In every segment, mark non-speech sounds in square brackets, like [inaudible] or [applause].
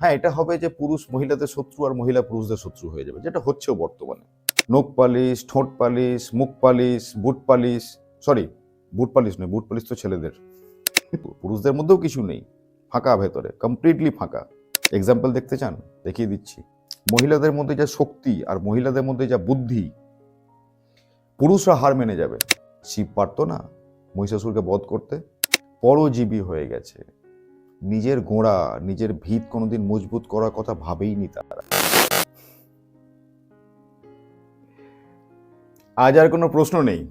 হ্যাঁ এটা হবে যে পুরুষ মহিলাদের শত্রু আর মহিলা পুরুষদের শত্রু হয়ে যাবে, যেটা হচ্ছেও বর্তমানে। নখ পালিশ, ঠোঁট পালিশ, মুখ polish, boot polish sorry boot polish নয়, বুট পালিশ তো ছেলেদের। পুরুষদের মধ্যেও কিছু নেই, ফাঁকা ভেতরে কমপ্লিটলি ফাঁকা। এক্সাম্পল দেখতে চান? দেখিয়ে দিচ্ছি। মহিলাদের মধ্যে যা শক্তি আর মহিলাদের মধ্যে যা বুদ্ধি, পুরুষরা হার মেনে যাবে। শিব পারতো না মহিষাসুরকে বধ করতে, পরজীবী হয়ে গেছে। নিজের গোড়া, নিজের ভিত কোনোদিন মজবুত করার কথা ভাবেইনি তারা। আজ আর কোনো প্রশ্ন নেই।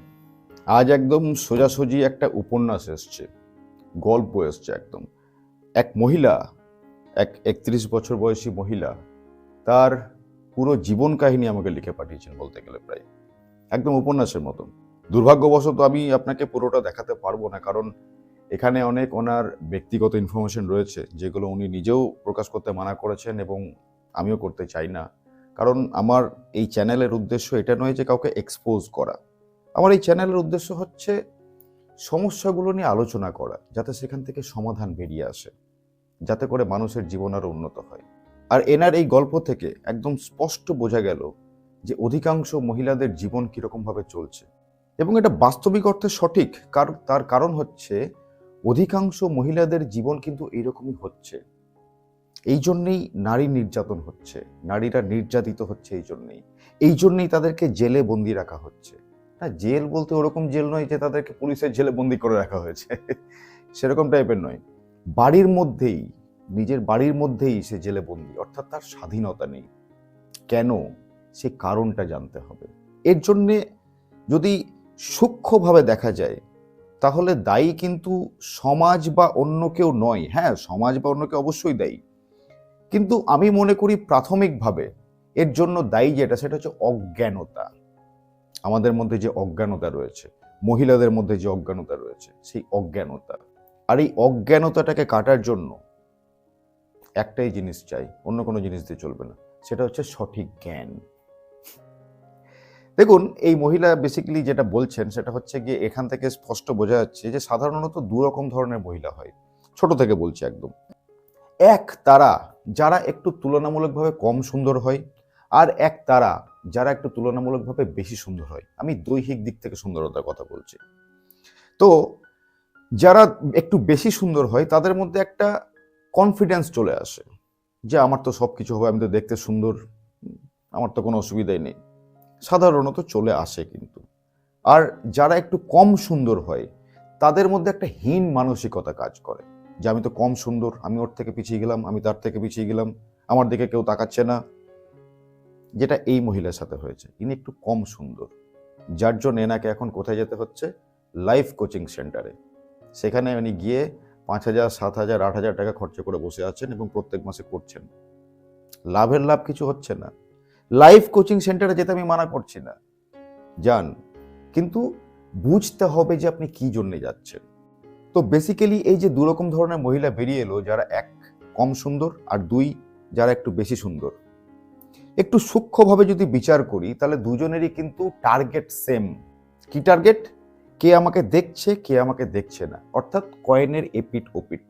আজ একদম সোজাসুজি একটা উপন্যাস এসছে, গল্প এসছে একদম। এক মহিলা, এক একত্রিশ বছর বয়সী মহিলা, তার পুরো জীবন কাহিনী আমাকে লিখে পাঠিয়েছেন বলতে গেলে প্রায়। একদম উপন্যাসের মতন। দুর্ভাগ্যবশত আমি আপনাকে পুরোটা দেখাতে পারব না, কারণ এখানে অনেক ওনার ব্যক্তিগত ইনফরমেশন রয়েছে, যেগুলো উনি নিজেও প্রকাশ করতে মানা করেছেন এবং আমিও করতে চাই না। কারণ আমার এই চ্যানেলের উদ্দেশ্য এটা নয় যে কাউকে এক্সপোজ করা। আমার এই চ্যানেলের উদ্দেশ্য হচ্ছে সমস্যাগুলো নিয়ে আলোচনা করা, যাতে সেখান থেকে সমাধান বেরিয়ে আসে, যাতে করে মানুষের জীবন আরও উন্নত হয়। আর এনার এই গল্প থেকে একদম স্পষ্ট বোঝা গেল যে অধিকাংশ মহিলাদের জীবন কীরকমভাবে চলছে। এবং এটা বাস্তবিক অর্থে সঠিক কারণ তার কারণ হচ্ছে অধিকাংশ মহিলাদের জীবন কিন্তু এইরকমই হচ্ছে। এই জন্যেই নারী নির্যাতন হচ্ছে, নারীরা নির্যাতিত হচ্ছে এই জন্যেই। এই জন্যেই তাদেরকে জেলে বন্দি রাখা হচ্ছে। না, জেল বলতে ওরকম জেল নয় যে তাদেরকে পুলিশের জেলে বন্দি করে রাখা হয়েছে। সেরকম টাইপের নয়। বাড়ির মধ্যেই, নিজের বাড়ির মধ্যেই সে জেলে বন্দি, অর্থাৎ তার স্বাধীনতা নেই। কেন? সে কারণটা জানতে হবে। এর জন্যে যদি সূক্ষ্মভাবে দেখা যায় তাহলে দায়ী কিন্তু সমাজ বা অন্য কেউ নয়। হ্যাঁ সমাজ বা অন্য কেউ অবশ্যই দায়ী। কিন্তু আমি মনে করি প্রাথমিকভাবে এর জন্য দায়ী যেটা, সেটা হচ্ছে অজ্ঞানতা। আমাদের মধ্যে যে অজ্ঞানতা রয়েছে, মহিলাদের মধ্যে যে অজ্ঞানতা রয়েছে, সেই অজ্ঞানতা। আর এই অজ্ঞানতাটাকে কাটার জন্য একটাই জিনিস চাই, অন্য কোনো জিনিস দিয়ে চলবে না, সেটা হচ্ছে সঠিক জ্ঞান। দেখুন, এই মহিলা বেসিক্যালি যেটা বলছেন সেটা হচ্ছে গিয়ে এখান থেকে স্পষ্ট বোঝা যাচ্ছে যে সাধারণত দু রকম ধরনের মহিলা হয়। ছোট থেকে বলছি একদম। এক তারা যারা একটু তুলনামূলকভাবে কম সুন্দর হয় আর এক তারা যারা একটু তুলনামূলকভাবে বেশি সুন্দর হয়। আমি দৈহিক দিক থেকে সুন্দরতার কথা বলছি। তো যারা একটু বেশি সুন্দর হয়, তাদের মধ্যে একটা কনফিডেন্স চলে আসে যে আমার তো সব কিছু হবে, আমি তো দেখতে সুন্দর, আমার তো কোনো অসুবিধাই নেই। সাধারণত চলে আসে কিন্তু। আর যারা একটু কম সুন্দর হয়, তাদের মধ্যে একটা হীন মানসিকতা কাজ করে যে, আমি তো কম সুন্দর, আমি ওর থেকে পিছিয়ে গেলাম, আমি তার থেকে পিছিয়ে গেলাম, আমার দিকে কেউ তাকাচ্ছে না। যেটা এই মহিলার সাথে হয়েছে। ইনি একটু কম সুন্দর। যার জন্য এনাকে এখন কোথায় যেতে হচ্ছে? লাইফ কোচিং সেন্টারে। সেখানে উনি গিয়ে পাঁচ হাজার, সাত হাজার, আট হাজার টাকা খরচা করে বসে আছেন এবং প্রত্যেক মাসে করছেন। লাভের লাভ কিছু হচ্ছে না। লাইফ কোচিং সেন্টারে যেতে আমি মানা করছি না। যান কিন্তু বুঝতে হবে যে আপনি কি জন্যে যাচ্ছেন। তো বেসিক্যালি এই যে দুরকম ধরনের মহিলা বেরিয়ে এলো, যারা এক, কম সুন্দর আর দুই, যারা একটু বেশি সুন্দর। একটু সূক্ষ্মভাবে যদি বিচার করি, তাহলে দুজনেরই কিন্তু টার্গেট সেম কি টার্গেট কে আমাকে দেখছে, কে আমাকে দেখছে না। অর্থাৎ কয়েনের এপিট ওপিট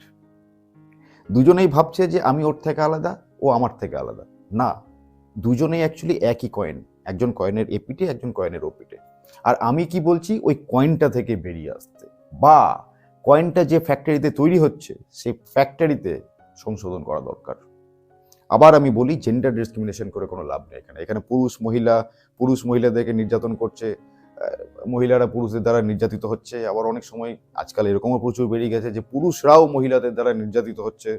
দুজনেই ভাবছে যে আমি ওর থেকে আলাদা, ও আমার থেকে আলাদা। না দুজনেই অ্যাকচুয়ালি একই কয়েন একজন কয়েনের এপিটে একজন কয়েনের ওপিটে আর আমি কি বলছি, ওই কয়েনটা থেকে বেরিয়ে আসতে বা কয়েনটা যে ফ্যাক্টরিতে তৈরি হচ্ছে, সেই ফ্যাক্টরিতে সংশোধন করা দরকার। আবার আমি বলি জেন্ডার ডিসক্রিমিনেশন করে কোনো লাভ নেই এখানে। এখানে পুরুষ, মহিলা, পুরুষ মহিলাদেরকে নির্যাতন করছে মহিলারা পুরুষদের দ্বারা নির্যাতিত হচ্ছে। আবার অনেক সময় আজকাল এরকমও প্রচুর বেরিয়ে গেছে যে পুরুষরাও মহিলাদের দ্বারা নির্যাতিত হচ্ছে।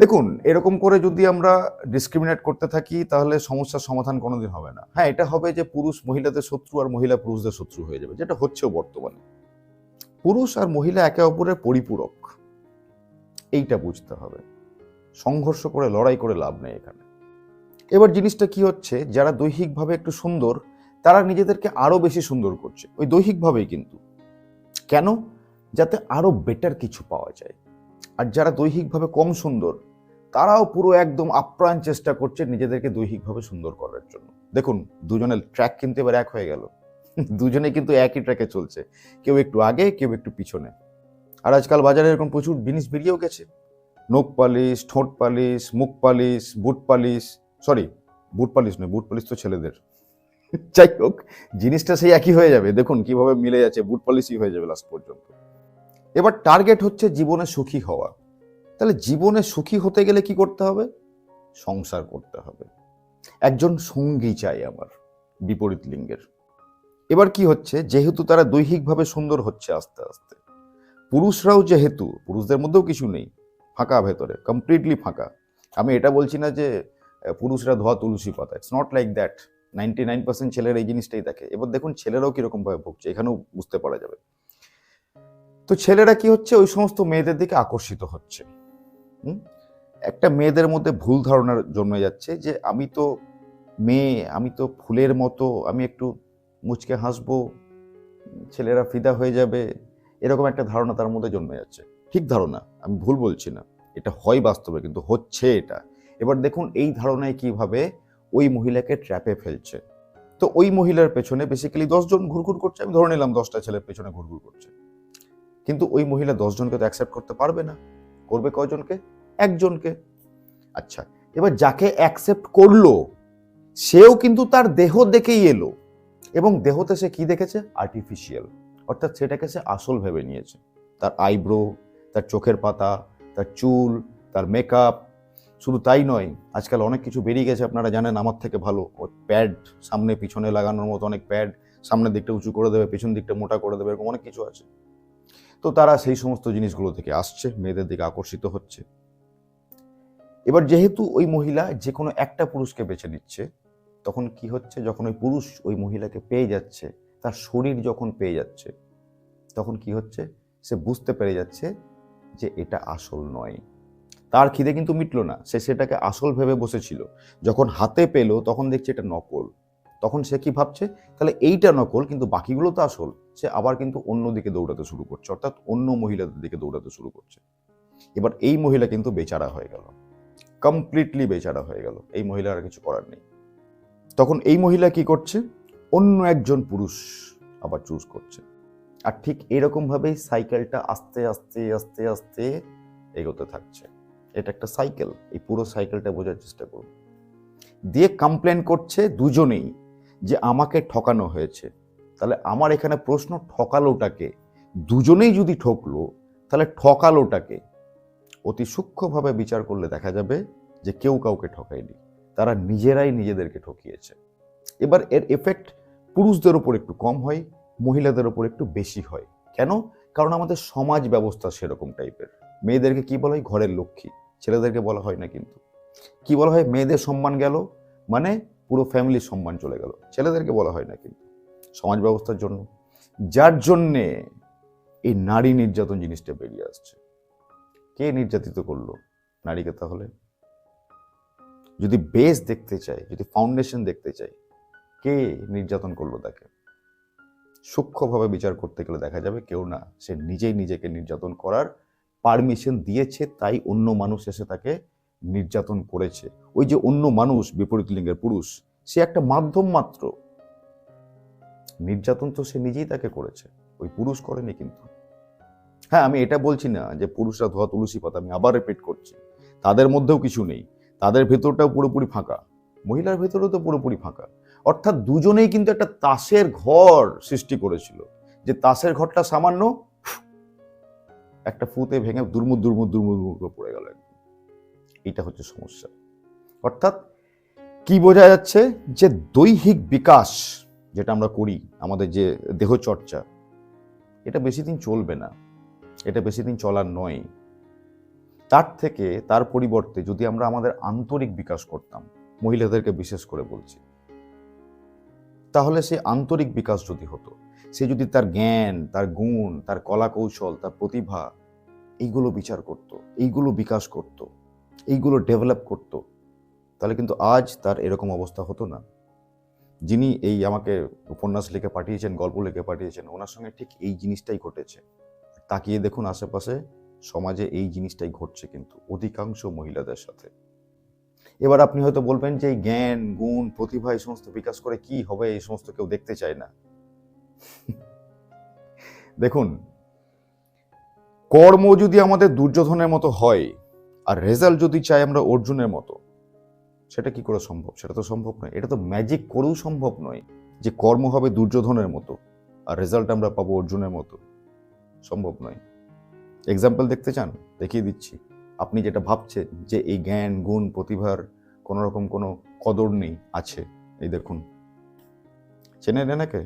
দেখুন, এরকম করে যদি আমরা ডিসক্রিমিনেট করতে থাকি, তাহলে সমস্যার সমাধান কোনোদিন হবে না। হ্যাঁ এটা হবে যে পুরুষ মহিলাদের শত্রু আর মহিলা পুরুষদের শত্রু হয়ে যাবে, যেটা হচ্ছেও বর্তমানে। পুরুষ আর মহিলা একে অপরের পরিপূরক, এইটা বুঝতে হবে। সংঘর্ষ করে, লড়াই করে লাভ নেই এখানে। এবার জিনিসটা কি হচ্ছে, যারা দৈহিকভাবে একটু সুন্দর, তারা নিজেদেরকে আরও বেশি সুন্দর করছে। ওই দৈহিকভাবেই কিন্তু। কেন? যাতে আরও বেটার কিছু পাওয়া যায়। আর যারা দৈহিকভাবে কম সুন্দর, তারাও পুরো একদম আপ্রাণ চেষ্টা করছে নিজেদেরকে দৈহিকভাবে সুন্দর করার জন্য। দেখুন, দুজনের ট্র্যাক কিন্তু এবার এক হয়ে গেল। দুজনে কিন্তু একই ট্র্যাকে চলছে। কেউ একটু আগে, কেউ একটু পিছনে। আর আজকাল বাজারে এরকম প্রচুর জিনিস বেরিয়েও গেছে। নখ পালিশ, ঠোঁট পালিশ, মুখ polish, boot polish sorry boot polish নয়, বুট পালিশ তো ছেলেদের। যাই হোক, জিনিসটা সেই একই হয়ে যাবে। দেখুন কীভাবে মিলে যাচ্ছে, বুট পালিশই হয়ে যাবে লাস্ট পর্যন্ত। এবার টার্গেট হচ্ছে জীবনে সুখী হওয়া। তাহলে জীবনে সুখী হতে গেলে কি করতে হবে? সংসার করতে হবে। একজন সঙ্গী চাই আমার, বিপরীত লিঙ্গের। এবার কি হচ্ছে? যেহেতু তারা দৈহিকভাবে সুন্দর হচ্ছে আস্তে আস্তে। পুরুষরাও যেহেতু, পুরুষদের মধ্যেও কিছু নেই, ফাঁকা ভেতরে কমপ্লিটলি ফাঁকা। আমি এটা বলছি না যে পুরুষরা ধোয়া তুলসী পাতা it's not like that ninety nine percent ছেলেরা এই জিনিসটাই দেখে। এবার দেখুন ছেলেরাও কীরকম ভাবে ভুগছে, এখানেও বুঝতে পারা যাবে। তো ছেলেরা কি হচ্ছে? ওই সমস্ত মেয়েদের দিকে আকর্ষিত হচ্ছে। একটা মেয়েদের মধ্যে ভুল ধারণার জন্মে যাচ্ছে যে, আমি তো মেয়ে, আমি তো ফুলের মতো, আমি একটু মুচকে হাসবো, ছেলেরা ফিদা হয়ে যাবে। এরকম একটা ধারণা তার মধ্যে জন্মে যাচ্ছে। ঠিক ধারণা, আমি ভুল বলছি না। এটা হয় বাস্তবে, কিন্তু হচ্ছে এটা। এবার দেখুন, এই ধারণায় কীভাবে ওই মহিলাকে ট্র্যাপে ফেলছে। তো ওই মহিলার পেছনে বেসিক্যালি দশজন ঘুরঘুর করছে। আমি ধরে নিলাম দশটা ছেলের পেছনে ঘুরঘুর করছে। কিন্তু ওই মহিলা দশজনকে তো অ্যাকসেপ্ট করতে পারবে না। করবে কয়জনকে? একজনকে। আচ্ছা এবার যাকে অ্যাকসেপ্ট করল, সেও কিন্তু তার দেহ দেখেই এলো। এবং দেহতে সে কি দেখেছে? আর্টিফিশিয়াল অর্থাৎ সেটাকে সে আসল ভেবে নিয়েছে। তার আইব্রো তার চোখের পাতা, তার চুল, তার মেকআপ শুধু তাই নয়, আজকাল অনেক কিছু বেরিয়ে গেছে, আপনারা জানেন, আমার থেকে ভালো। প্যাড সামনে পিছনে লাগানোর মতো অনেক প্যাড সামনের দিকটা উঁচু করে দেবে, পিছন দিকটা মোটা করে দেবে, এরকম অনেক কিছু আছে। তো তারা সেই সমস্ত জিনিসগুলো থেকে আসছে, মেয়েদের দিকে আকর্ষিত হচ্ছে। এবার যেহেতু ওই মহিলা যে কোনো একটা পুরুষকে বেছে নিচ্ছে, তখন কি হচ্ছে? যখন ওই পুরুষ ওই মহিলাকে পেয়ে যাচ্ছে, তার শরীর যখন পেয়ে যাচ্ছে, তখন কি হচ্ছে? সে বুঝতে পেরে যাচ্ছে যে এটা আসল নয়। তার খিদে কিন্তু মিটলো না, সে সেটাকে আসল ভেবে বসেছিল। যখন হাতে পেল, তখন দেখছে এটা নকল। তখন সে কি ভাবছে? তাহলে এইটা নকল, কিন্তু বাকিগুলো তো আসল। সে আবার কিন্তু অন্য দিকে দৌড়াতে শুরু করছে, অর্থাৎ অন্য মহিলাদের দিকে দৌড়াতে শুরু করছে। এবার এই মহিলা কিন্তু বেচারা হয়ে গেল। কমপ্লিটলি বেচারা হয়ে গেল। এই মহিলার আর কিছু করার নেই। তখন এই মহিলা কি করছে? অন্য একজন পুরুষ আবার চুজ করছে। আর ঠিক এরকম ভাবেই সাইকেলটা আস্তে আস্তে আস্তে আস্তে এগোতে থাকছে। এটা একটা সাইকেল এই পুরো সাইকেলটা বোঝার চেষ্টা করুন। দিয়ে কমপ্লেন করছে দুজনেই। যে আমাকে ঠকানো হয়েছে। তাহলে আমার এখানে প্রশ্ন ঠকালোটাকে, দুজনেই যদি ঠকলো, তাহলে ঠকালোটাকে অতি সূক্ষ্মভাবে বিচার করলে দেখা যাবে যে কেউ কাউকে ঠকায়নি। তারা নিজেরাই নিজেদেরকে ঠকিয়েছে। এবার এর এফেক্ট পুরুষদের ওপর একটু কম হয়, মহিলাদের ওপর একটু বেশি হয়। কেন? কারণ আমাদের সমাজ ব্যবস্থা সেরকম টাইপের মেয়েদেরকে কি বলা হয়? ঘরের লক্ষ্মী। ছেলেদেরকে বলা হয় না কিন্তু। কি বলা হয়? মেয়েদের সম্মান গেল। মানে পুরো ফ্যামিলির সম্মান চলে গেল। ছেলেদেরকে বলা হয় না কিন্তু। সমাজ ব্যবস্থার জন্য। যার জন্যে এই নারী নির্যাতন জিনিসটা বেরিয়ে আসছে। কে নির্যাতিত করল নারীকে তাহলে? যদি বেস দেখতে চাই যদি ফাউন্ডেশন দেখতে চাই কে নির্যাতন করল তাকে? সূক্ষ্মভাবে বিচার করতে গেলে দেখা যাবে কেউ না, সে নিজেই নিজেকে নির্যাতন করার পারমিশন দিয়েছে, তাই অন্য মানুষ এসে তাকে নির্যাতন করেছে। ওই যে অন্য মানুষ, বিপরীত লিঙ্গের পুরুষ, সে একটা মাধ্যম মাত্র। নির্যাতন তো সে নিজেই তাকে করেছে। ওই পুরুষ করেনি কিন্তু। হ্যাঁ আমি এটা বলছি না যে পুরুষরা ধোয়া তুলসী পাতা, আমি আবার রিপিট করছি। তাদের মধ্যেও কিছু নেই। তাদের ভেতরটাও পুরোপুরি ফাঁকা। মহিলার ভেতরেও তো পুরোপুরি ফাঁকা। অর্থাৎ দুজনেই কিন্তু একটা তাসের ঘর সৃষ্টি করেছিল। যে তাসের ঘরটা সামান্য, একটা ফুতে ভেঙে দুর্মুদ দুর্মুদ করে পড়ে গেল এইটা হচ্ছে সমস্যা। অর্থাৎ কি বোঝা যাচ্ছে যে দৈহিক বিকাশ যেটা আমরা করি, আমাদের যে দেহচর্চা, এটা বেশি দিন চলবে না। এটা বেশি দিন চলার নয়। তার থেকে তার পরিবর্তে যদি আমরা আমাদের আন্তরিক বিকাশ করতাম, মহিলাদেরকে বিশেষ করে বলছি, তাহলে সে আন্তরিক বিকাশ যদি হতো, সে যদি তার জ্ঞান, তার গুণ, তার কলা কৌশল তার প্রতিভা, এইগুলো বিচার করত, এইগুলো বিকাশ করত। এইগুলো ডেভেলপ করত, তাহলে কিন্তু আজ তার এরকম অবস্থা হতো না। যিনি এই আমাকে উপন্যাস লিখে পাঠিয়েছেন, গল্প লিখে পাঠিয়েছেন, ওনার সঙ্গে ঠিক এই জিনিসটাই ঘটেছে। তাকিয়ে দেখুন আশেপাশে সমাজে এই জিনিসটাই ঘটছে কিন্তু, অধিকাংশ মহিলাদের সাথে। এবার আপনি হয়তো বলবেন যে জ্ঞান, গুণ, প্রতিভা এই সমস্ত বিকাশ করে কি হবে, এই সমস্ত কেউ দেখতে চায় না। দেখুন, কর্ম যদি আমাদের দুর্যোধনের মতো হয় আর রেজাল্ট যদি চাই আমরা অর্জুনের মতো, সেটা কি করে সম্ভব? সেটা তো সম্ভব নয়। এটা তো ম্যাজিক করেও সম্ভব নয় যে কর্ম হবে দুর্যোধনের মতো, আর রেজাল্ট আমরা পাবো অর্জুনের মতো। সম্ভব নয়। এক্সাম্পল দেখতে চান? দেখিয়ে দিচ্ছি। আপনি যেটা ভাবছেন যে এই জ্ঞান, গুণ, প্রতিভার কোনো রকম কোনো কদর নেই, আছে। এই দেখুন। চেনেন এনাকে?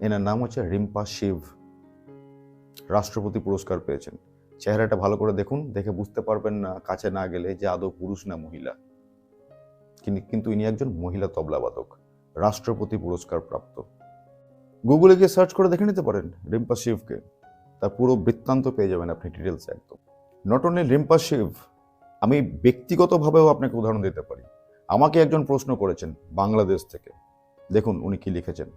এনার নাম হচ্ছে রিম্পা শিব। রাষ্ট্রপতি পুরস্কার পেয়েছেন। চেহারাটা ভালো করে দেখুন, দেখে বুঝতে পারবেন না, কাছে না গেলে যে আদৌ পুরুষ না মহিলা। কিন- কিন্তু ইনি একজন মহিলা তবলাবাদক, রাষ্ট্রপতি পুরস্কার প্রাপ্ত। গুগলে গিয়ে সার্চ করে দেখে নিতে পারেন রিম্পা শিবকে। তার পুরো বৃত্তান্ত পেয়ে যাবেন আপনি ডিটেলস একদম। নট অনলি রিম্পা শিব, আমি ব্যক্তিগতভাবেও আপনাকে উদাহরণ দিতে পারি। আমাকে একজন প্রশ্ন করেছেন বাংলাদেশ থেকে। দেখুন উনি কি লিখেছেন।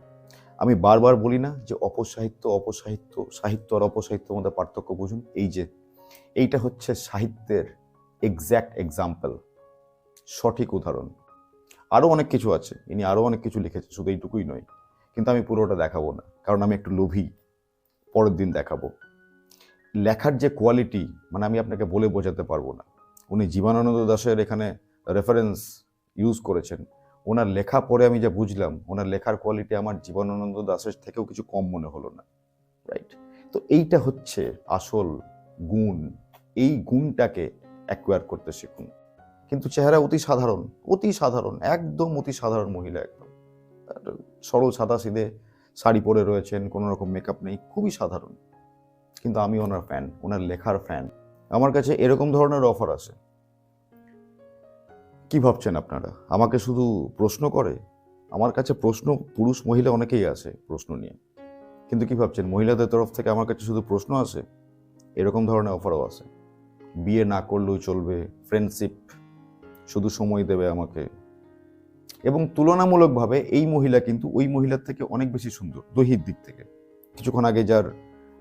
আমি বারবার বলি না যে অপসাহিত্য অপসাহিত্য, সাহিত্য আর অপসাহিত্যের মধ্যে পার্থক্য বুঝুন। এই যে, এইটা হচ্ছে সাহিত্যের এক্স্যাক্ট এক্সাম্পল সঠিক উদাহরণ। আরও অনেক কিছু আছে, ইনি আরও অনেক কিছু লিখেছে, শুধু এইটুকুই নয়, কিন্তু আমি পুরোটা দেখাবো না, কারণ আমি একটু লোভী। পরের দিন দেখাবো। লেখার যে কোয়ালিটি মানে আমি আপনাকে বলে বোঝাতে পারব না। উনি জীবনানন্দ দাশের এখানে রেফারেন্স ইউজ করেছেন। ওনার লেখা পড়ে আমি যা বুঝলাম, ওনার লেখার কোয়ালিটি আমার জীবনানন্দ দাসের থেকেও কিছু কম মনে হলো না। রাইট তো এইটা হচ্ছে আসল গুণ। এই গুণটাকে অ্যাকোয়ার করতে শিখুন। কিন্তু চেহারা অতি সাধারণ অতি সাধারণ, একদম অতি সাধারণ মহিলা একদম। সরল সাদা সিধে শাড়ি পরে রয়েছেন, কোনো রকম মেকআপ নেই, খুবই সাধারণ। কিন্তু আমি ওনার ফ্যান ওনার লেখার ফ্যান আমার কাছে এরকম ধরনের অফার আছে কি ভাবছেন আপনারা? আমাকে শুধু প্রশ্ন করে? আমার কাছে প্রশ্ন পুরুষ মহিলা অনেকেই আছে প্রশ্ন নিয়ে। কিন্তু কি ভাবছেন, মহিলাদের তরফ থেকে আমার কাছে শুধু প্রশ্ন আছে? এরকম ধরনের অফারও আছে। বিয়ে না করলেও চলবে ফ্রেন্ডশিপ শুধু সময় দেবে আমাকে। এবং তুলনামূলকভাবে এই মহিলা কিন্তু ওই মহিলার থেকে অনেক বেশি সুন্দর দৈহিক দিক থেকে। কিছুক্ষণ আগে যার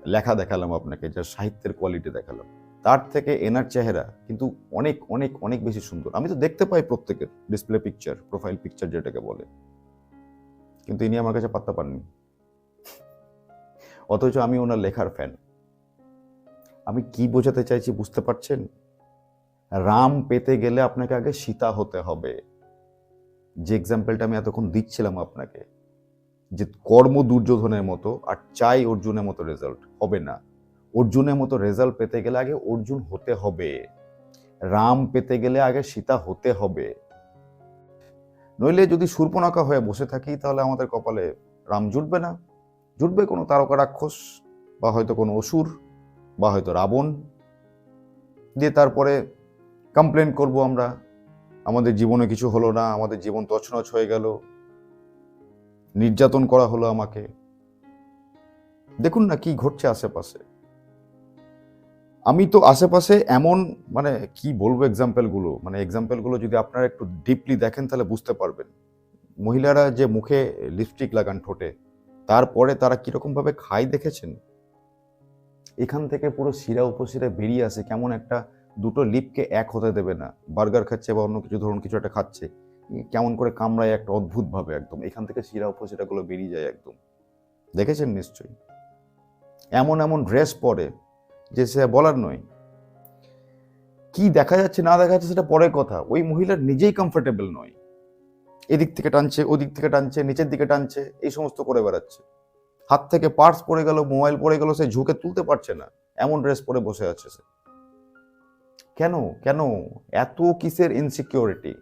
লেখা দেখালাম আপনাকে, যার সাহিত্যের কোয়ালিটি দেখালাম। তার থেকে এনার চেহারা কিন্তু অনেক অনেক অনেক বেশি সুন্দর। আমি তো দেখতে পাই প্রত্যেকের ডিসপ্লে পিকচার প্রোফাইল পিকচার যেটাকে বলে। কিন্তু ইনি আমার কাছে পাত্তা পাননি। অথচ আমি ওনার লেখার ফ্যান আমি কি বোঝাতে চাইছি বুঝতে পারছেন? রাম পেতে গেলে আপনাকে আগে সীতা হতে হবে। যে এক্সাম্পলটা আমি এতক্ষণ দিচ্ছিলাম আপনাকে, যে কর্ম দুর্যোধনের মতো আর চাই অর্জুনের মতো রেজাল্ট হবে না। অর্জুনের মতো রেজাল্ট পেতে গেলে আগে অর্জুন হতে হবে। রাম পেতে গেলে আগে সীতা হতে হবে। নইলে যদি সুর্পনাকা হয়ে বসে থাকি, তাহলে আমাদের কপালে রাম জুটবে না। জুটবে কোনো তারকা রাক্ষস, বা হয়তো কোনো অসুর, বা হয়তো রাবণ। দিয়ে তারপরে কমপ্লেন করব আমরা, আমাদের জীবনে কিছু হলো না, আমাদের জীবন তছনছ হয়ে গেল। নির্যাতন করা হলো আমাকে। দেখুন না কি ঘটছে আশেপাশে। আমি তো আশেপাশে এমন মানে কি বলব এক্সাম্পলগুলো মানে এক্সাম্পলগুলো যদি আপনারা একটু ডিপলি দেখেন তাহলে বুঝতে পারবেন। মহিলারা যে মুখে লিপস্টিক লাগান ঠোঁটে, তারপরে তারা কীরকম ভাবে খায় দেখেছেন? এখান থেকে পুরো শিরা উপশিরা বেরিয়ে আসে, কেমন একটা দুটো লিপকে এক হতে দেবে না। বার্গার খাচ্ছে বা অন্য কিছু, ধরুন কিছু একটা খাচ্ছে, কেমন করে কামড়ায় একটা অদ্ভুত ভাবে একদম। এখান থেকে শিরা উপশিরাগুলো বেরিয়ে যায় একদম। দেখেছেন নিশ্চয়ই? এমন এমন ড্রেস পরে যে সে বলার নয়। কি দেখা যাচ্ছে, না দেখা যাচ্ছে সেটা পরের কথা। ওই মহিলার নিজেই কমফোর্টেবল নয়। এদিক থেকে টানছে, ওদিক থেকে টানছে, নিচের দিকে টানছে, এই সমস্ত করে বেড়াচ্ছে। হাত থেকে পার্স পড়ে গেল মোবাইল পড়ে গেল, সে ঝুঁকে তুলতে পারছে না। এমন ড্রেস পরে বসে আছে সে। কেন? কেন? এত কিসের ইনসিকিউরিটি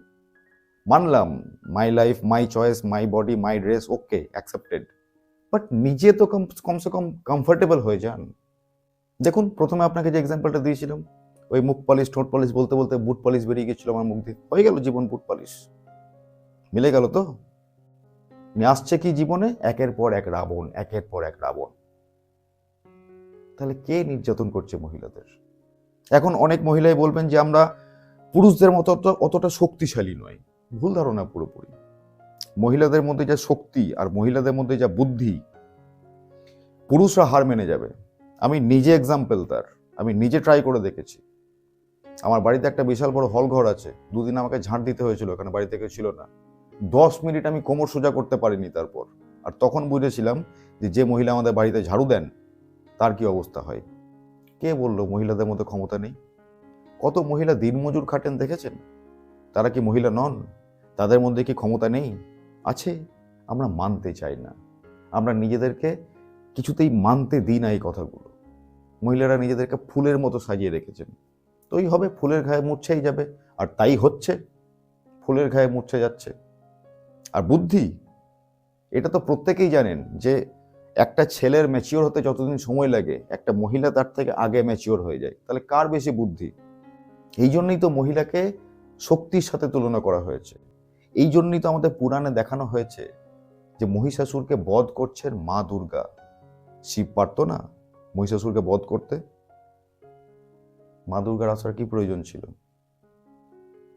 মানলাম my life my choice my body my dress okay accepted but নিজে তো কম, কমসে কম কমফোর্টেবল হয়ে যান। দেখুন, প্রথমে আপনাকে যে এক্সাম্পলটা দিয়েছিলাম, ওই মুখ পালিশ ঠোঁট পলিশ বলতে বলতে বুট পলিশ বেরিয়ে গেছিল আমার মুখ দিয়ে। হয়ে গেল জীবন বুট পালিশ মিলে গেল তো? আসছে কি জীবনে? একের পর এক রাবণ, একের পর এক রাবণ। তাহলে কে নির্যাতন করছে মহিলাদের? এখন অনেক মহিলাই বলবেন যে, আমরা পুরুষদের মতো অত- অতটা শক্তিশালী নয় ভুল ধারণা পুরোপুরি। মহিলাদের মধ্যে যা শক্তি আর মহিলাদের মধ্যে যা বুদ্ধি, পুরুষরা হার মেনে যাবে। আমি নিজে এক্সাম্পল তার। আমি নিজে ট্রাই করে দেখেছি। আমার বাড়িতে একটা বিশাল বড় হল ঘর আছে। দুদিন আমাকে ঝাঁট দিতে হয়েছিল এখানে বাড়িতে কেউ ছিল না। দশ মিনিট আমি কোমর সোজা করতে পারিনি তারপর। আর তখন বুঝেছিলাম যে যে মহিলা আমাদের বাড়িতে ঝাড়ু দেন, তার কি অবস্থা হয়? কে বলল মহিলাদের মধ্যে ক্ষমতা নেই? কত মহিলা দিনমজুর খাটেন দেখেছেন? তারা কি মহিলা নন? তাদের মধ্যে কি ক্ষমতা নেই? আছে, আমরা মানতে চাই না। আমরা নিজেদেরকে কিছুতেই মানতে দিই না এই কথাগুলো। মহিলারা নিজেদেরকে ফুলের মতো সাজিয়ে রেখেছেন। তো ওই হবে, ফুলের ঘায়ে মূর্ছেই যাবে, আর তাই হচ্ছে, ফুলের ঘায়ে মূর্ছে যাচ্ছে। আর বুদ্ধি, এটা তো প্রত্যেকেই জানেন যে একটা ছেলের ম্যাচিওর হতে যতদিন সময় লাগে, একটা মহিলা তার থেকে আগে ম্যাচিওর হয়ে যায়। তাহলে কার বেশি বুদ্ধি? এই জন্যই তো মহিলাকে শক্তির সাথে তুলনা করা হয়েছে। এই জন্যই তো আমাদের পুরাণে দেখানো হয়েছে যে মহিষাসুরকে বধ করছেন মা দুর্গা। শিব পারতো না মহিষাসুরকে বধ করতে? মা দুর্গার আসার কি প্রয়োজন ছিল?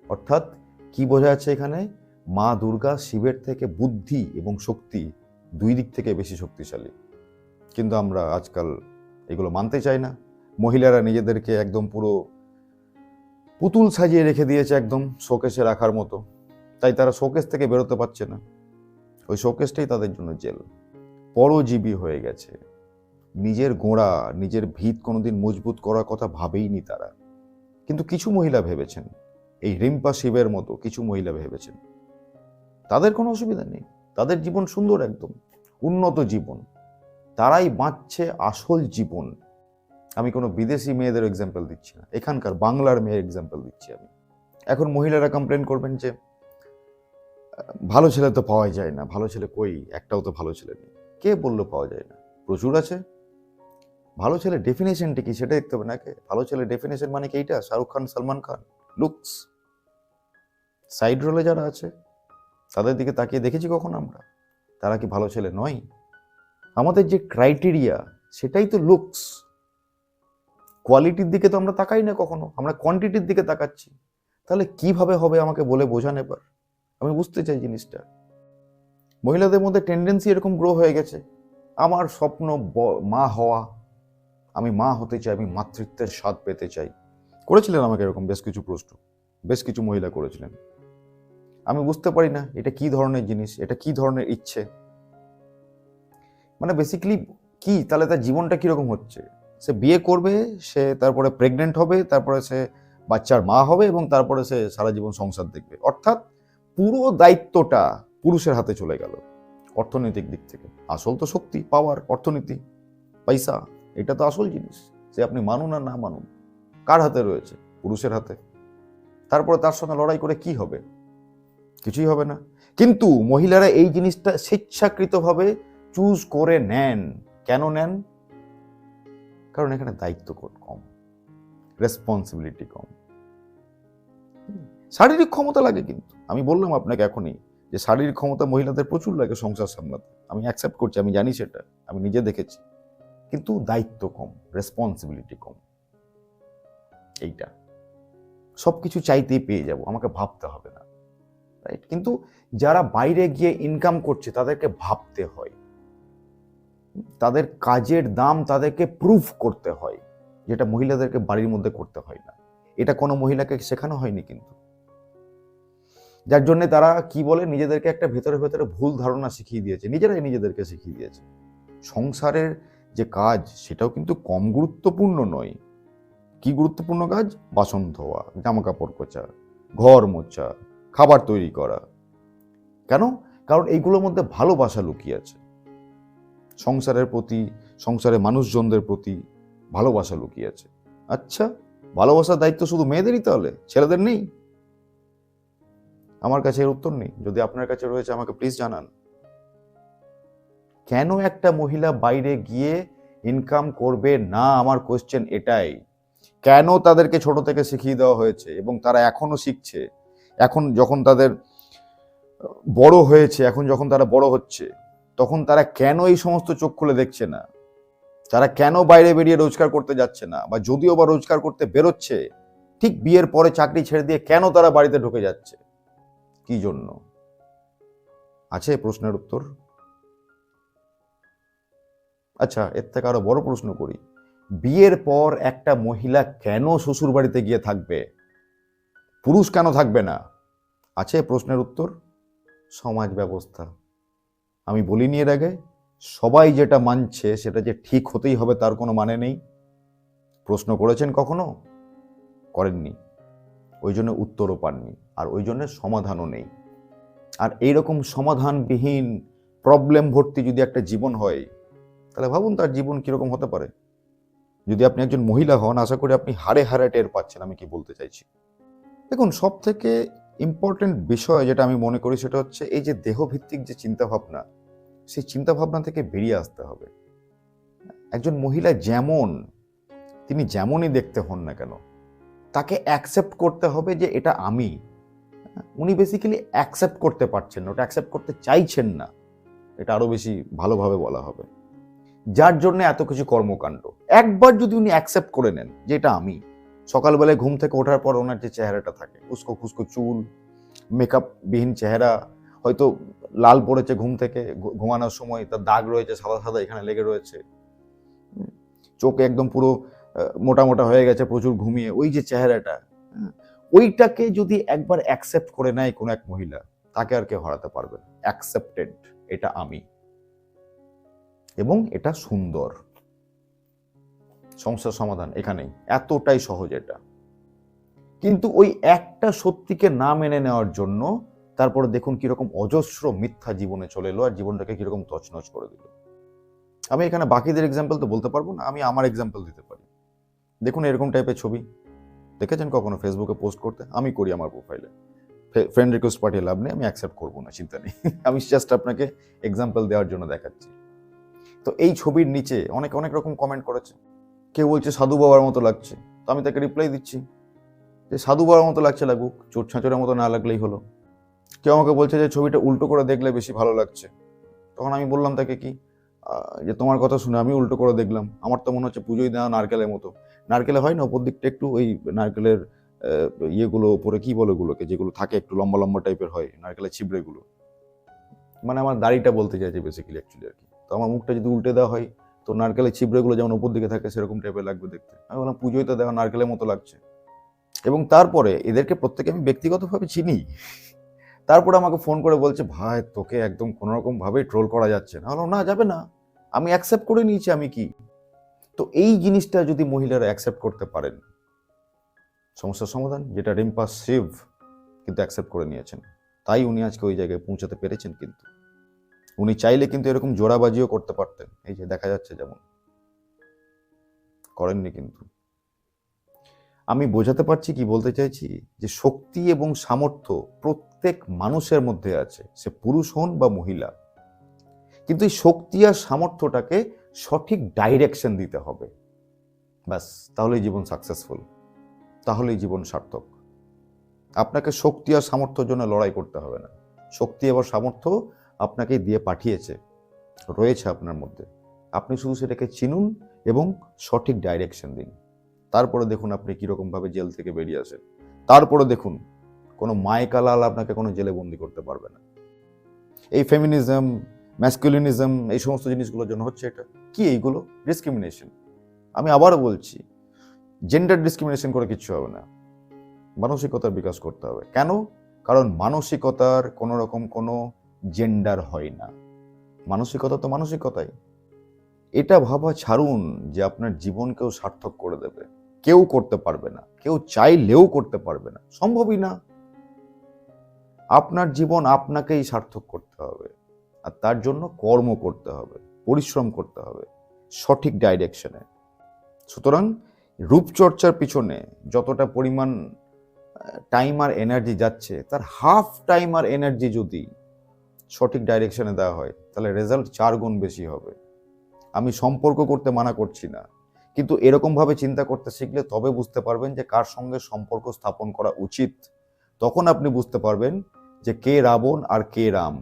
অর্থাৎ কি বোঝা যাচ্ছে এখানে? মা দুর্গা শিবের থেকে বুদ্ধি এবং শক্তি দুই দিক থেকে বেশি শক্তিশালী। কিন্তু আমরা আজকাল এগুলো মানতে চাই না। মহিলারা নিজেদেরকে একদম পুরো পুতুল সাজিয়ে রেখে দিয়েছে একদম শোকেসে রাখার মতো। তাই তারা শোকেস থেকে বেরোতে পারছে না। ওই শোকেসটাই তাদের জন্য জেল। পরজীবী হয়ে গেছে। নিজের গোড়া, নিজের ভিত কোনোদিন মজবুত করার কথা ভাবেইনি তারা। কিন্তু কিছু মহিলা ভেবেছেন, এই রিম্পা শিবের মতো কিছু মহিলা ভেবেছেন। তাদের কোনো অসুবিধা নেই, তাদের জীবন সুন্দর একদম, উন্নত জীবন। তারাই বাঁচছে আসল জীবন। আমি কোনো বিদেশি মেয়েদের এক্সাম্পল দিচ্ছি না, এখানকার বাংলার মেয়ের এক্সাম্পল দিচ্ছি আমি। এখন মহিলারা কমপ্লেন করবেন যে, ভালো ছেলে তো পাওয়াই যায় না, ভালো ছেলে কই? একটাও তো ভালো ছেলে নেই। কে বলল পাওয়া যায় না? প্রচুর আছে। ভালো ছেলে ডেফিনেশনটা কি সেটা দেখতে হবে নাকি? ভালো ছেলে ডেফিনেশন মানে কি এইটা? শাহরুখ খান, সালমান খান? লুকস সাইড রোলে যারা আছে, তাদের দিকে তাকিয়ে দেখেছি কখন আমরা? তারা কি ভালো ছেলে নয়? আমাদের যে ক্রাইটেরিয়া সেটাই তো লুকস কোয়ালিটির দিকে তো আমরা তাকাই না কখনো। আমরা কোয়ান্টিটির দিকে তাকাচ্ছি। তাহলে কীভাবে হবে আমাকে বলে বোঝান এবার? আমি বুঝতে চাই জিনিসটা। মহিলাদের মধ্যে টেন্ডেন্সি এরকম গ্রো হয়ে গেছে। আমার স্বপ্ন মা হওয়া আমি মা হতে চাই, আমি মাতৃত্বের স্বাদ পেতে চাই। করেছিলেন আমাকে এরকম বেশ কিছু প্রশ্ন, বেশ কিছু মহিলা করেছিলেন। আমি বুঝতে পারি না, এটা কি ধরনের জিনিস, এটা কি ধরনের ইচ্ছে? মানে বেসিক্যালি কি, তাহলে তার জীবনটা কীরকম হচ্ছে? সে বিয়ে করবে, সে তারপরে প্রেগনেন্ট হবে, তারপরে সে বাচ্চার মা হবে এবং তারপরে সে সারা জীবন সংসার দেখবে। অর্থাৎ পুরো দায়িত্বটা পুরুষের হাতে চলে গেল, অর্থনৈতিক দিক থেকে। আসল তো শক্তি পাওয়ার অর্থনীতি, পয়সা। এটা তো আসল জিনিস সে আপনি মানুন আর না মানুন। কার হাতে রয়েছে? পুরুষের হাতে। তারপরে তার সঙ্গে লড়াই করে কি হবে? কিছুই হবে না। কিন্তু মহিলারা এই জিনিসটা স্বেচ্ছাকৃতভাবে চুজ করে নেন। কেন নেন? কারণ এখানে দায়িত্ব কম। রেসপন্সিবিলিটি কম। শারীরিক ক্ষমতা লাগে কিন্তু। আমি বললাম আপনাকে এখনই যে শারীরিক ক্ষমতা মহিলাদের প্রচুর লাগে সংসার সামলাতে। আমি অ্যাকসেপ্ট করছি, আমি জানি সেটা। আমি নিজে দেখেছি। কিন্তু দায়িত্ব কম রেসপন্সিবিলিটি কম। এইটা। সব কিছু চাইতেই পেয়ে যাব, আমাকে ভাবতে হবে না রাইট কিন্তু যারা বাইরে গিয়ে ইনকাম করছে, তাদেরকে ভাবতে হয়। তাদের কাজের দাম তাদেরকে প্রুফ করতে হয়, যেটা মহিলাদেরকে বাড়ির মধ্যে করতে হয় না। এটা কোনো মহিলাকে শেখানো হয়নি কিন্তু। যার জন্য তারা কি বলে, নিজেদেরকে একটা ভেতরে ভেতরে ভুল ধারণা শিখিয়ে দিয়েছে, নিজেরাই নিজেদেরকে শিখিয়ে দিয়েছে। সংসারের যে কাজ সেটাও কিন্তু কম গুরুত্বপূর্ণ নয়। কি গুরুত্বপূর্ণ কাজ? বাসন ধোয়া জামা কাপড় কোচা, ঘর মোছা, খাবার তৈরি করা। কেন? কারণ এইগুলোর মধ্যে ভালোবাসা লুকিয়ে আছে। সংসারের প্রতি, সংসারের মানুষজনদের প্রতি ভালোবাসা লুকিয়ে আছে। আচ্ছা ভালোবাসার দায়িত্ব শুধু মেয়েদেরই তাহলে? ছেলেদের নেই? আমার কাছে এর উত্তর নেই। যদি আপনার কাছে রয়েছে, আমাকে প্লিজ জানান। কেন একটা মহিলা বাইরে গিয়ে ইনকাম করবে? না, আমার কোশ্চেন এটাই। কেন তাদেরকে ছোট থেকে শিখিয়ে দেওয়া হয়েছে এবং তারা এখনও শিখছে? এখন যখন তাদের বড় হয়েছে, এখন যখন তারা বড় হচ্ছে, তখন তারা কেন এই সমস্ত চোখ খুলে দেখছে না? তারা কেন বাইরে বেরিয়ে রোজগার করতে যাচ্ছে না? বা যদিও বা রোজগার করতে বেরোচ্ছে, ঠিক বিয়ের পরে চাকরি ছেড়ে দিয়ে কেন তারা বাড়িতে ঢুকে যাচ্ছে? কি জন্য? আছে প্রশ্নের উত্তর? আচ্ছা এর থেকে আরও বড় প্রশ্ন করি। বিয়ের পর একটা মহিলা কেন শ্বশুর বাড়িতে গিয়ে থাকবে? পুরুষ কেন থাকবে না? আছে প্রশ্নের উত্তর? সমাজ ব্যবস্থা। আমি বলিনি এর আগে, সবাই যেটা মানছে সেটা যে ঠিক হতেই হবে তার কোনো মানে নেই। প্রশ্ন করেছেন কখনো? করেননি। ওই জন্য উত্তরও পাননি, আর ওই জন্য সমাধানও নেই। আর এইরকম সমাধানবিহীন প্রবলেম ভর্তি যদি একটা জীবন হয় তাহলে ভাবুন তার জীবন কীরকম হতে পারে। যদি আপনি একজন মহিলা হন, আশা করি আপনি হারে হারে টের পাচ্ছেন, আমি কি বলতে চাইছি। দেখুন সব থেকে ইম্পর্টেন্ট বিষয় যেটা আমি মনে করি সেটা হচ্ছে এই যে দেহভিত্তিক যে চিন্তাভাবনা, সেই চিন্তাভাবনা থেকে বেরিয়ে আসতে হবে। একজন মহিলা যেমন, তিনি যেমনই দেখতে হন না কেন, তাকে অ্যাকসেপ্ট করতে হবে যে এটা আমি। উনি বেসিক্যালি অ্যাকসেপ্ট করতে পারছেন না, ওটা অ্যাকসেপ্ট করতে চাইছেন না। এটা আরও বেশি ভালোভাবে বলা হবে। যার জন্য এত কিছু কর্মকাণ্ড। একবার যদি উনি অ্যাকসেপ্ট করে নেন যে এটা আমি, সকালবেলায় ঘুম থেকে ওঠার পর ওনার যে চেহারাটা থাকে উস্কো খুস্কো চুল মেকআপ বিহীন চেহারা, হয়তো লাল পড়েছে ঘুম থেকে ঘুমানোর সময় তার দাগ রয়েছে, সাদা সাদা এখানে লেগে রয়েছে। চোখ একদম পুরো মোটা মোটা হয়ে গেছে প্রচুর ঘুমিয়ে, ওই যে চেহারাটা ওইটাকে যদি একবার অ্যাকসেপ্ট করে নেয় কোনো এক মহিলা, তাকে আর কেউ হারাতে পারবে অ্যাকসেপ্টেড এটা আমি। এবং এটা সুন্দর। সমস্যার সমাধান এখানেই। এতটাই সহজ এটা। কিন্তু ওই একটা সত্যিকে না মেনে নেওয়ার জন্য তারপরে দেখুন কীরকম অজস্র মিথ্যা জীবনে চলে এলো আর জীবনটাকে কীরকম তছনছ করে দিল। আমি এখানে বাকিদের এক্সাম্পল তো বলতে পারব না, আমি আমার এক্সাম্পল দিতে পারি। দেখুন এরকম টাইপের ছবি। দেখেছেন কখনো ফেসবুকে পোস্ট করতে? আমি করি আমার প্রোফাইলে ফ্রেন্ড রিকোয়েস্ট পাঠিয়ে লাভ নেই, আমি অ্যাকসেপ্ট করব না, চিন্তা নেই। [laughs] আমি জাস্ট আপনাকে এক্সাম্পল দেওয়ার জন্য দেখাচ্ছি। তো এই ছবির নিচে অনেক অনেক রকম কমেন্ট করেছে। কেউ বলছে, সাধু বাবার মতো লাগছে। তো আমি তাকে রিপ্লাই দিচ্ছি যে, সাধু বাবার মতো লাগছে লাগুক, চোট ছাঁচড়ের মতো না লাগলেই হলো। কেউ আমাকে বলছে যে, ছবিটা উল্টো করে দেখলে বেশি ভালো লাগছে। তখন আমি বললাম তাকে কি যে তোমার কথা শুনে আমি উল্টো করে দেখলাম। আমার তো মনে হচ্ছে পুজোই দেওয়া নারকেলের মতো। নারকেলে হয় না, ওপর দিকটা একটু ওই নারকেলের ইয়েগুলো, ওপরে কি বলে ওগুলোকে, যেগুলো থাকে একটু লম্বা লম্বা টাইপের হয়, নারকেলের ছিবড়েগুলো। মানে আমার দাড়িটা বলতে চাইছে বেসিক্যালি অ্যাকচুয়ালি আর কি। তো আমার মুখটা যদি উল্টে দেওয়া হয় তো নারকেলের ছিবড়েগুলো যেমন উপর দিকে থাকে সেরকম টাইপের লাগবে দেখতে। আমি বললাম পুজোয় তো দেওয়া নারকেলের মতো লাগছে। এবং তারপরে এদেরকে প্রত্যেকে আমি ব্যক্তিগতভাবে চিনি। তারপরে আমাকে ফোন করে বলছে ভাই তোকে একদম কোনো রকম ট্রোল করা যাচ্ছে না। বললাম, না যাবে না। আমি অ্যাকসেপ্ট করে নিয়েছি আমি কি? তো এই জিনিসটা যদি মহিলারা অ্যাকসেপ্ট করতে পারেন সমস্যার সমাধান যেটা রিম্পা শিব কিন্তু অ্যাকসেপ্ট করে নিয়েছেন। তাই উনি আজকে ওই জায়গায় পৌঁছাতে পেরেছেন কিন্তু। উনি চাইলে কিন্তু এরকম জোড়াবাজিও করতে পারতেন। এই যে দেখা যাচ্ছে যেমন। করেননি কিন্তু। আমি বোঝাতে পারছি কি বলতে চাইছি? যে শক্তি এবং সামর্থ্য প্রত্যেক মানুষের মধ্যে আছে, সে পুরুষ হন বা মহিলা। কিন্তু এই শক্তি আর সামর্থ্যটাকে সঠিক ডাইরেকশন দিতে হবে। ব্যাস, তাহলেই জীবন সাকসেসফুল তাহলেই জীবন সার্থক। আপনাকে শক্তি আর সামর্থ্যের জন্য লড়াই করতে হবে না। শক্তি এবং সামর্থ্য আপনাকে দিয়ে পাঠিয়েছে, রয়েছে আপনার মধ্যে। আপনি শুধু সেটাকে চিনুন এবং সঠিক ডাইরেকশন দিন। তারপরে দেখুন আপনি কীরকমভাবে জেল থেকে বেরিয়ে আসেন। তারপরে দেখুন, কোনো মায়কালাল আপনাকে কোনো জেলে বন্দি করতে পারবে না। এই ফেমিনিজম ম্যাসকুলিনিজম এই সমস্ত জিনিসগুলোর জন্য হচ্ছে এটা। কি এইগুলো? ডিসক্রিমিনেশন আমি আবারও বলছি জেন্ডার ডিসক্রিমিনেশন করে কিচ্ছু হবে না। মানসিকতার বিকাশ করতে হবে। কেন? কারণ মানসিকতার কোনো রকম কোনো জেন্ডার হয় না। মানসিকতা তো মানসিকতাই। এটা ভাবা ছাড়ুন যে আপনার জীবনকেও সার্থক করে দেবে। কেউ করতে পারবে না। কেউ চাইলেও করতে পারবে না। সম্ভবই না। আপনার জীবন আপনাকেই সার্থক করতে হবে। আর তার জন্য কর্ম করতে হবে, পরিশ্রম করতে হবে, সঠিক ডাইরেকশনে সুতরাং রূপচর্চার পিছনে যতটা পরিমাণ টাইম আর এনার্জি যাচ্ছে, তার হাফ টাইম আর এনার্জি যদি সঠিক ডাইরেকশনে দেওয়া হয়, তাহলে রেজাল্ট চার গুণ বেশি হবে। আমি সম্পর্ক করতে মানা করছি না, কিন্তু এরকমভাবে চিন্তা করতে শিখলে তবে বুঝতে পারবেন যে কার সঙ্গে সম্পর্ক স্থাপন করা উচিত। তখন আপনি বুঝতে পারবেন যে কে রাবণ আর কে রাম।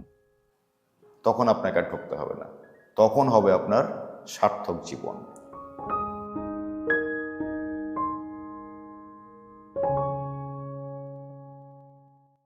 তখন আপনাকে আর ঠকতে হবে না। তখন হবে আপনার সার্থক জীবন।